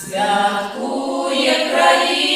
Святкує країна,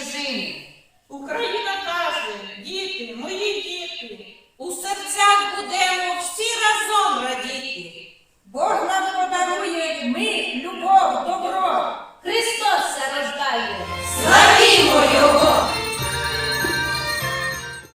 рідні із чужини. Україна